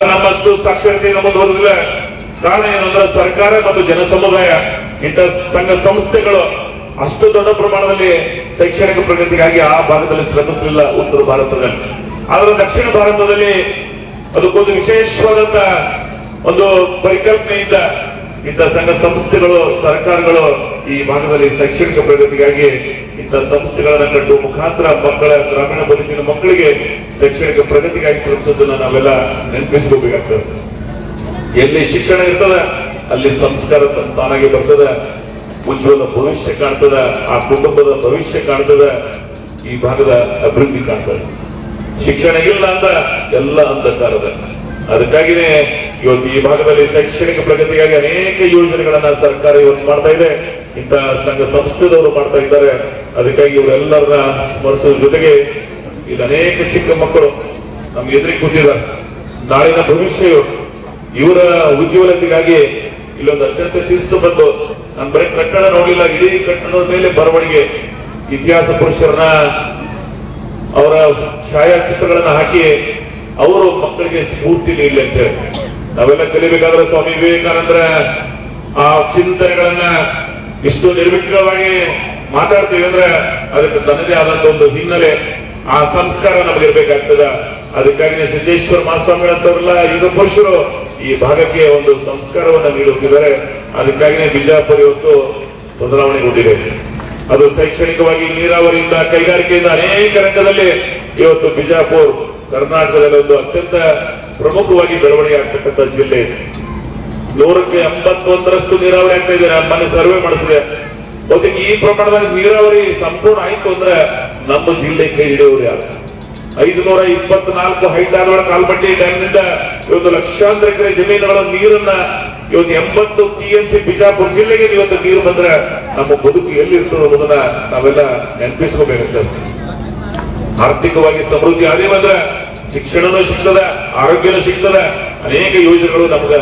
ನಮ್ಮಷ್ಟು ಸಾಕ್ಷರತೆ ನಮ್ಮದು ಕಾರಣ ಏನಂದ್ರೆ ಸರ್ಕಾರ ಮತ್ತು ಜನ ಸಮುದಾಯ ಇಂಥ ಸಂಘ ಸಂಸ್ಥೆಗಳು ಅಷ್ಟು ದೊಡ್ಡ ಪ್ರಮಾಣದಲ್ಲಿ ಶೈಕ್ಷಣಿಕ ಪ್ರಗತಿಗಾಗಿ ಆ ಭಾಗದಲ್ಲಿ ಶ್ರಮಿಸಲಿಲ್ಲ ಉತ್ತರ ಭಾರತದಲ್ಲಿ. ಆದರೆ ದಕ್ಷಿಣ ಭಾರತದಲ್ಲಿ ಅದಕ್ಕೊಂದು ವಿಶೇಷವಾದಂತ ಒಂದು ಪರಿಕಲ್ಪನೆಯಿಂದ ಇಂತಹ ಸಂಘ ಸಂಸ್ಥೆಗಳು, ಸರ್ಕಾರಗಳು ಈ ಭಾಗದಲ್ಲಿ ಶೈಕ್ಷಣಿಕ ಪ್ರಗತಿಗಾಗಿ ಇಂತಹ ಸಂಸ್ಥೆಗಳನ್ನ ಕಟ್ಟು ಮುಖಾಂತರ ಮಕ್ಕಳ ಗ್ರಾಮೀಣ ಬದುಕಿನ ಮಕ್ಕಳಿಗೆ ಶೈಕ್ಷಣಿಕ ಪ್ರಗತಿಗಾಗಿ ಶ್ರಮಿಸೋದನ್ನ ನಾವೆಲ್ಲ ನೆನಪಿಸ್ಕೋಬೇಕಾಗ್ತದೆ. ಎಲ್ಲಿ ಶಿಕ್ಷಣ ಇರ್ತದ, ಅಲ್ಲಿ ಸಂಸ್ಕಾರ ತಾನಾಗಿ ಬರ್ತದ. ಉಜ್ವಲ ಭವಿಷ್ಯ ಕಾಣ್ತದ, ಆ ಕುಟುಂಬದ ಭವಿಷ್ಯ ಕಾಣ್ತದ, ಈ ಭಾಗದ ಅಭಿವೃದ್ಧಿ ಕಾಣ್ತದೆ. ಶಿಕ್ಷಣ ಇಲ್ಲ ಅಂತ ಎಲ್ಲ ಅಂಧಕಾರದ. ಅದಕ್ಕಾಗಿನೇ ಇವತ್ತು ಈ ಭಾಗದಲ್ಲಿ ಶೈಕ್ಷಣಿಕ ಪ್ರಗತಿಗಾಗಿ ಅನೇಕ ಯೋಜನೆಗಳನ್ನ ಸರ್ಕಾರ ಇವತ್ತು ಮಾಡ್ತಾ ಇದೆ. ಇಂತಹ ಸಂಘ ಸಂಸ್ಥೆದವರು ಮಾಡ್ತಾ ಇದ್ದಾರೆ. ಅದಕ್ಕಾಗಿ ಇವರೆಲ್ಲರನ್ನ ಸ್ಮರಿಸುವ ಜೊತೆಗೆ ಇಲ್ಲಿ ಅನೇಕ ಚಿಕ್ಕ ಮಕ್ಕಳು ನಮ್ಗೆ ಎದುರಿ ಕೂತಿದ್ದಾರೆ. ನಾಳಿನ ಭವಿಷ್ಯ ಇವರು ಉಜ್ವಲತೆಗಾಗಿ ಇಲ್ಲೊಂದು ಅತ್ಯಂತ ಶಿಸ್ತು ಬಂದು ನಾನು ಬರೀ ಕಟ್ಟಡ ನೋಡಿಲ್ಲ ಇಡೀ ಕಟ್ಟಡದ ಮೇಲೆ ಬರವಣಿಗೆ. ಇತಿಹಾಸ ಪುರುಷರನ್ನ, ಅವರ ಛಾಯಾಚಿತ್ರಗಳನ್ನ ಹಾಕಿ ಅವರು ಮಕ್ಕಳಿಗೆ ಸ್ಫೂರ್ತಿ ನೀಡಲಿ ಅಂತೇಳಿ ನಾವೆಲ್ಲ ಕಲಿಬೇಕಾದ್ರೆ ಸ್ವಾಮಿ ವಿವೇಕಾನಂದರ ಆ ಚಿಂತನೆಗಳನ್ನ ಇಷ್ಟು ನಿರ್ವಿಘ್ನವಾಗಿ ಮಾತಾಡ್ತೀವಿ ಅಂದ್ರೆ ಅದಕ್ಕೆ ತನ್ನದೇ ಆದಂತ ಒಂದು ಹಿನ್ನೆಲೆ. ಆ ಸಂಸ್ಕಾರ ನಮಗಿರ್ಬೇಕಾಗ್ತದ. ಅದಕ್ಕಾಗಿ ಸಿದ್ದೇಶ್ವರ ಮಹಾಸ್ವಾಮಿಗಳಂತವರೆಲ್ಲ ಯುಗ ಪುರುಷರು ಈ ಭಾಗಕ್ಕೆ ಒಂದು ಸಂಸ್ಕಾರವನ್ನ ನೀಡುತ್ತಿದ್ದಾರೆ. ಅದಕ್ಕಾಗಿನೇ ಬಿಜಾಪುರ ಇವತ್ತು ಬದಲಾವಣೆಗೊಂಡಿದೆ ಅದು ಶೈಕ್ಷಣಿಕವಾಗಿ ನೀರಾವರಿಯಿಂದ ಕೈಗಾರಿಕೆಯಿಂದ ಅನೇಕ ರಂಗದಲ್ಲಿ ಇವತ್ತು ಬಿಜಾಪುರ್, ಕರ್ನಾಟಕದಲ್ಲಿ ಒಂದು ಅತ್ಯಂತ ಪ್ರಮುಖವಾಗಿ ಬೆಳವಣಿಗೆ ಆಗ್ತಕ್ಕಂಥ ಜಿಲ್ಲೆ. ನೂರಕ್ಕೆ ಎಂಬತ್ತೊಂದರಷ್ಟು ನೀರಾವರಿ ಆಗ್ತಾ ಇದೆ. ನಾನು ಮೊನ್ನೆ ಸರ್ವೆ ಮಾಡಿಸಿದೆ. ಬಹುತೇಕ ಈ ಪ್ರಮಾಣದಲ್ಲಿ ನೀರಾವರಿ ಸಂಪೂರ್ಣ ಆಯ್ತು ಅಂದ್ರೆ ನಮ್ಮ ಜಿಲ್ಲೆ ಕೈ ಹಿಡಿಯೋರು ಯಾರು? ಐದುನೂರ ಇಪ್ಪತ್ನಾಲ್ಕು ಹೈಟಾರ್ಗಳ ಕಾಲ್ಬಟ್ಟಿ ಡ್ಯಾಮ್ನಿಂದ ಇವತ್ತು ಲಕ್ಷಾಂತರ ಎಕರೆ ಜಮೀನುಗಳ ನೀರನ್ನ ಇವತ್ತು ಎಂಬತ್ತು ಟಿಎಂಸಿ ಬಿಜಾಪುರ ಜಿಲ್ಲೆಗೆ ಇವತ್ತು ನೀರು ಬಂದ್ರೆ ನಮ್ಮ ಬದುಕು ಎಲ್ಲಿರ್ತದೆ ಅನ್ನೋದನ್ನ ನಾವೆಲ್ಲ ನೆನಪಿಸ್ಕೋಬೇಕಾಗ್ತದೆ. ಆರ್ಥಿಕವಾಗಿ ಸಮೃದ್ಧಿ ಆದೇ ಬಂದ್ರೆ ಶಿಕ್ಷಣನೂ ಸಿಗ್ತದ, ಆರೋಗ್ಯನೂ ಸಿಗ್ತದ, ಅನೇಕ ಯೋಜನೆಗಳು ನಮ್ಗ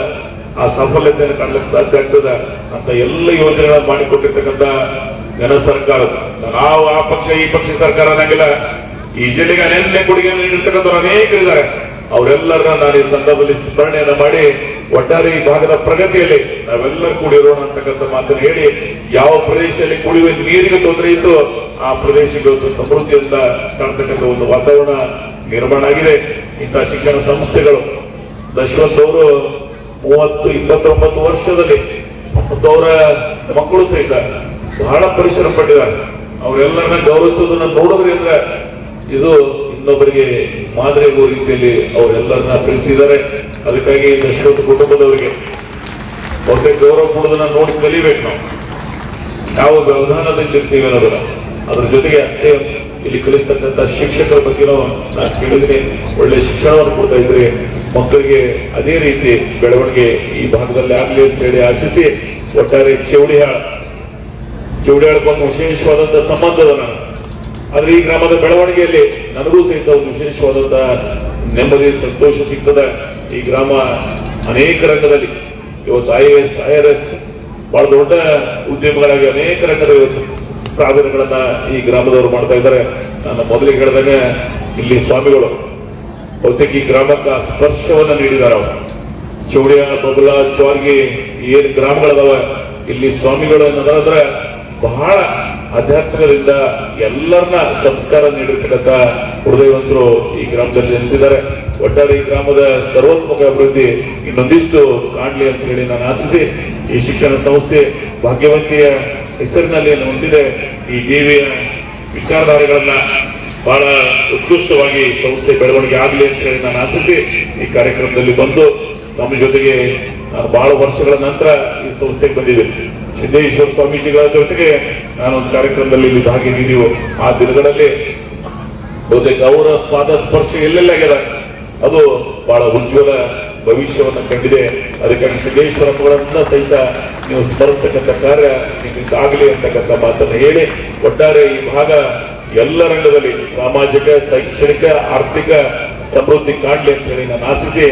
ಆ ಸಫಲತೆಯನ್ನು ಕಾಣಲಿಕ್ಕೆ ಸಾಧ್ಯ ಆಗ್ತದ ಅಂತ ಎಲ್ಲ ಯೋಜನೆಗಳನ್ನ ಮಾಡಿಕೊಟ್ಟಿರ್ತಕ್ಕಂಥ ಜನ ಸರ್ಕಾರ, ನಾವು ಆ ಪಕ್ಷ, ಈ ಪಕ್ಷ ಸರ್ಕಾರ ಅನ್ನಂಗಿಲ್ಲ. ಈ ಜಿಲ್ಲೆಗೆ ಅನೇಕ ಕೊಡುಗೆ ನೀಡಿರ್ತಕ್ಕಂಥವ್ರು ಅನೇಕರಿದ್ದಾರೆ. ಅವರೆಲ್ಲರನ್ನ ನಾನು ಈ ಸಂದರ್ಭದಲ್ಲಿ ಸ್ಮರಣೆಯನ್ನ ಮಾಡಿ, ಒಟ್ಟಾರೆ ಈ ಭಾಗದ ಪ್ರಗತಿಯಲ್ಲಿ ನಾವೆಲ್ಲರೂ ಕೂಡಿರೋಣ ಅಂತಕ್ಕಂಥ ಮಾತನ್ನು ಹೇಳಿ, ಯಾವ ಪ್ರದೇಶದಲ್ಲಿ ಕುಡಿಯುವ ನೀರಿಗೆ ತೊಂದರೆ ಇತ್ತು ಆ ಪ್ರದೇಶಕ್ಕೆ ಒಂದು ಸಮೃದ್ಧಿಯಿಂದ ಕಾಣ್ತಕ್ಕಂಥ ಒಂದು ವಾತಾವರಣ ನಿರ್ಮಾಣ ಆಗಿದೆ. ಇಂತಹ ಶಿಕ್ಷಣ ಸಂಸ್ಥೆಗಳು ದಶವಂತ್ ಅವರು ಮೂವತ್ತು, ಇಪ್ಪತ್ತೊಂಬತ್ತು ವರ್ಷದಲ್ಲಿ ಮತ್ತು ಅವರ ಮಕ್ಕಳು ಸಹಿತ ಬಹಳ ಪರಿಶ್ರಮ ಪಟ್ಟಿದ್ದಾರೆ. ಅವರೆಲ್ಲರನ್ನ ಗೌರವಿಸೋದನ್ನ ನೋಡಿದ್ರೆ ಅಂದ್ರೆ ಇದು ಇನ್ನೊಬ್ಬರಿಗೆ ಮಾದರಿ ರೀತಿಯಲ್ಲಿ ಅವರೆಲ್ಲರನ್ನ ತಿಳಿಸಿದ್ದಾರೆ ಅದಕ್ಕಾಗಿ ದಶವಂತ ಕುಟುಂಬದವರಿಗೆ ಬಹುತೇಕ ಗೌರವ ಕೊಡೋದನ್ನ ನೋಡಿ ಕಲಿಬೇಕು ನಾವು. ಯಾವ ವ್ಯವಧಾನದಲ್ಲಿ ಇರ್ತೀವಿ ಅನ್ನೋದನ್ನ. ಅದ್ರ ಜೊತೆಗೆ ಅಷ್ಟೇ ಇಲ್ಲಿ ಕಲಿಸ್ತಕ್ಕಂಥ ಶಿಕ್ಷಕರ ಬಗ್ಗೆನೂ ನಾನು ಕೇಳಿದ್ರೆ ಒಳ್ಳೆ ಶಿಕ್ಷಣವನ್ನು ಕೊಡ್ತಾ ಇದ್ರೆ ಮಕ್ಕಳಿಗೆ ಅದೇ ರೀತಿ ಬೆಳವಣಿಗೆ ಈ ಭಾಗದಲ್ಲಿ ಆಗ್ಲಿ ಅಂತ ಹೇಳಿ ಆಶಿಸಿ, ಒಟ್ಟಾರೆ ಚೌಡಿಯಾಳ ಚೌಡಿಯಾಳಕ್ಕೊಂದು ವಿಶೇಷವಾದಂತಹ ಸಂಬಂಧ ಅದ ನಾನು ಆದ್ರೆ ಈ ಗ್ರಾಮದ ಬೆಳವಣಿಗೆಯಲ್ಲಿ ನನಗೂ ಸಹಿತ ಒಂದು ವಿಶೇಷವಾದಂತ ನೆಮ್ಮದಿ, ಸಂತೋಷ ಸಿಗ್ತದ. ಈ ಗ್ರಾಮ ಅನೇಕ ರಂಗದಲ್ಲಿ ಇವತ್ತು I A S I R S ಬಹಳ ದೊಡ್ಡ ಉದ್ಯಮಗಳಾಗಿ ಅನೇಕ ರಂಗದ ಇವತ್ತು ಸಾಧನೆಗಳನ್ನ ಈ ಗ್ರಾಮದವರು ಮಾಡ್ತಾ ಇದ್ದಾರೆ. ನಾನು ಮೊದಲಿಗೆ ಹೇಳಿದಾಗ ಇಲ್ಲಿ ಸ್ವಾಮಿಗಳು ಬಹುತೇಕ ಈ ಗ್ರಾಮಕ್ಕೆ ಆ ಸ್ಪರ್ಶವನ್ನ ನೀಡಿದ್ದಾರೆ ಅವರು. ಚೌಡಿಯ ಬಬಲ ಚ್ವಾರ್ಗಿ ಏನ್ ಗ್ರಾಮಗಳದಾವ, ಇಲ್ಲಿ ಸ್ವಾಮಿಗಳು ಅನ್ನೋದಾದ್ರೆ ಬಹಳ ಆಧ್ಯಾತ್ಮಿಕರಿಂದ ಎಲ್ಲರನ್ನ ಸಂಸ್ಕಾರ ನೀಡಿರ್ತಕ್ಕಂಥ ಹೃದಯವಂತರು ಈ ಗ್ರಾಮದಲ್ಲಿ ಜನಿಸಿದ್ದಾರೆ. ಒಟ್ಟಾರೆ ಈ ಗ್ರಾಮದ ಸರ್ವೋತ್ಮಕ ಅಭಿವೃದ್ಧಿ ಇನ್ನೊಂದಿಷ್ಟು ಕಾಣಲಿ ಅಂತ ಹೇಳಿ ನಾನು ಆಶಿಸಿ ಈ ಶಿಕ್ಷಣ ಸಂಸ್ಥೆ ಭಾಗ್ಯವಂತಿಯ ಹೆಸರಿನಲ್ಲಿ ಏನು ಹೊಂದಿದೆ. ಈ ದೇವಿಯ ವಿಚಾರಧಾರೆಗಳನ್ನ ಬಹಳ ಉತ್ಕೃಷ್ಟವಾಗಿ ಸಂಸ್ಥೆ ಬೆಳವಣಿಗೆ ಆಗಲಿ ಅಂತ ಹೇಳಿ ನಾನು ಆಶಿಸಿ ಈ ಕಾರ್ಯಕ್ರಮದಲ್ಲಿ ಬಂದು ನಮ್ಮ ಜೊತೆಗೆ ಬಹಳ ವರ್ಷಗಳ ನಂತರ ಈ ಸಂಸ್ಥೆಗೆ ಬಂದಿದೆ ಸಿದ್ದೇಶ್ವರ ಸ್ವಾಮೀಜಿಗಳ ಜೊತೆಗೆ ಒಂದು ಕಾರ್ಯಕ್ರಮದಲ್ಲಿ ಇಲ್ಲಿ ಆ ದಿನಗಳಲ್ಲಿ ಬಹುತೇಕ ಅವರ ಪಾದ ಸ್ಪರ್ಶ ಎಲ್ಲೆಲ್ಲಾಗ್ಯದ ಅದು ಬಹಳ ಉಜ್ವಲ ಭವಿಷ್ಯವನ್ನು ಕಂಡಿದೆ. ಅದಕ್ಕಾಗಿ ಸಿದ್ದೇಶ್ವರಪ್ಪಗಳನ್ನ ಸಹಿತ ನೀವು ಸ್ಮರಿಸ್ತಕ್ಕಂಥ ಕಾರ್ಯ ಆಗಲಿ ಅಂತಕ್ಕಂಥ ಮಾತನ್ನು ಹೇಳಿ, ಒಟ್ಟಾರೆ ಈ ಭಾಗ ಎಲ್ಲ ರಂಗದಲ್ಲಿ ಸಾಮಾಜಿಕ, ಶೈಕ್ಷಣಿಕ, ಆರ್ಥಿಕ ಸಮೃದ್ಧಿ ಕಾಣಲಿ ಅಂತ ಹೇಳಿ ನಾನು ಆಶಿಸಿ